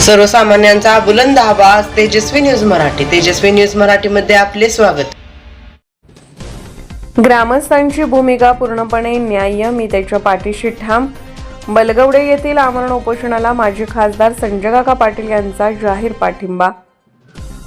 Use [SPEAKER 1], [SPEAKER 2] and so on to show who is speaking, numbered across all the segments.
[SPEAKER 1] सर्वसामान्यांचा बुलंद आवाज तेजस्वी न्यूज मराठी. तेजस्वी न्यूज मराठीमध्ये आपले स्वागत.
[SPEAKER 2] ग्रामस्थांची भूमिका पूर्णपणे न्याय्य मी त्याच्या पाठीशी ठाम. बलगवडे येथील आमरण उपोषणाला माजी खासदार संजय काका पाटील यांचा जाहीर पाठिंबा.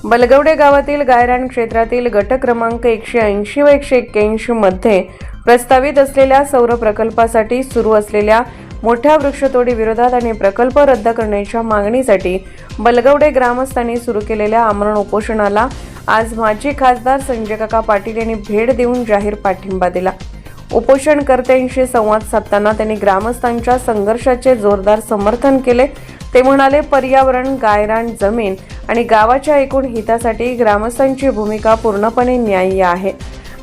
[SPEAKER 2] बलगवडे गावातील गायरान क्षेत्रातील गट क्रमांक एकशे ऐंशी व एकशे एक्क्याऐंशी मध्ये प्रस्तावित असलेल्या सौर प्रकल्पासाठी सुरू असलेल्या मोठ्या वृक्षतोडी विरोधात आणि प्रकल्प रद्द करण्याच्या मागणीसाठी बलगवडे ग्रामस्थांनी सुरू केलेल्या आमरण उपोषणाला आज माजी खासदार संजय काका पाटील यांनी भेट देऊन जाहीर पाठिंबा दिला. उपोषणकर्त्यांशी संवाद साधताना त्यांनी ग्रामस्थांच्या संघर्षाचे जोरदार समर्थन केले. ते म्हणाले पर्यावरण गायरान जमीन आणि गावाच्या एकूण हितासाठी ग्रामस्थांची भूमिका पूर्णपणे न्याय्य आहे.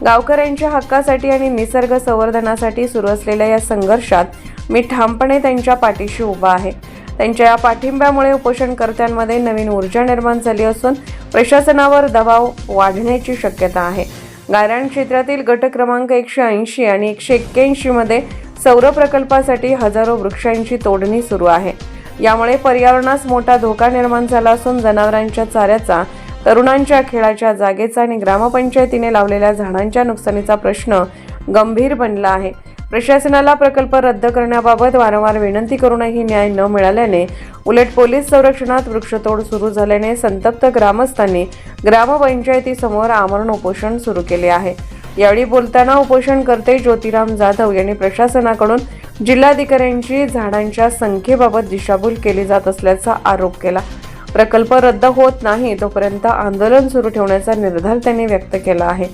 [SPEAKER 2] गावकऱ्यांच्या हक्कासाठी आणि निसर्ग संवर्धनासाठी सुरू असलेल्या या संघर्षात मी ठामपणे त्यांच्या पाठीशी उभा आहे. त्यांच्या या पाठिंब्यामुळे उपोषणकर्त्यांमध्ये नवीन ऊर्जा निर्माण झाली असून प्रशासनावर दबाव वाढण्याची शक्यता आहे. गायरान क्षेत्रातील गट क्रमांक एकशे ऐंशी आणि एकशे एक्क्याऐंशीमध्ये सौर प्रकल्पासाठी हजारो वृक्षांची तोडणी सुरू आहे. यामुळे पर्यावरणास मोठा धोका निर्माण झाला असून जनावरांच्या चाऱ्याचा तरुणांच्या खेळाच्या जागेचा आणि ग्रामपंचायतीने लावलेल्या झाडांच्या नुकसानीचा प्रश्न गंभीर बनला आहे. प्रशासनाला प्रकल्प रद्द करण्याबाबत वारंवार विनंती करूनही न्याय न मिळाल्याने उलट पोलीस संरक्षणात वृक्षतोड सुरू झाल्याने संतप्त ग्रामस्थांनी ग्रामपंचायतीसमोर आमरण उपोषण सुरू केले आहे. यावेळी बोलताना उपोषणकर्ते ज्योतिराम जाधव यांनी प्रशासनाकडून जिल्हाधिकाऱ्यांची झाडांच्या संख्येबाबत दिशाभूल केली जात असल्याचा आरोप केला. प्रकल्प रद्द होत नाही तोपर्यंत आंदोलन सुरू ठेवण्याचा निर्धार त्यांनी व्यक्त केला आहे.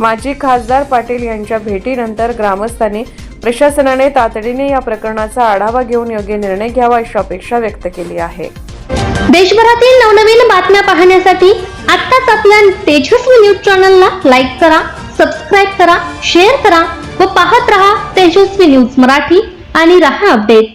[SPEAKER 2] माजी खासदार पाटील यांच्या भेटीनंतर ग्रामस्थांनी प्रशासनाने तातडीने या प्रकरणाचा आढावा घेऊन योग्य निर्णय घ्यावा अशी अपेक्षा व्यक्त केली आहे.
[SPEAKER 3] देशभरातील नवनवीन बातम्या पाहण्यासाठी आत्ताच आपल्या तेजस्वी न्यूज चॅनलला लाईक करा सबस्क्राईब करा शेअर करा व पाहत रहा तेजस्वी न्यूज मराठी आणि रहा अपडेट.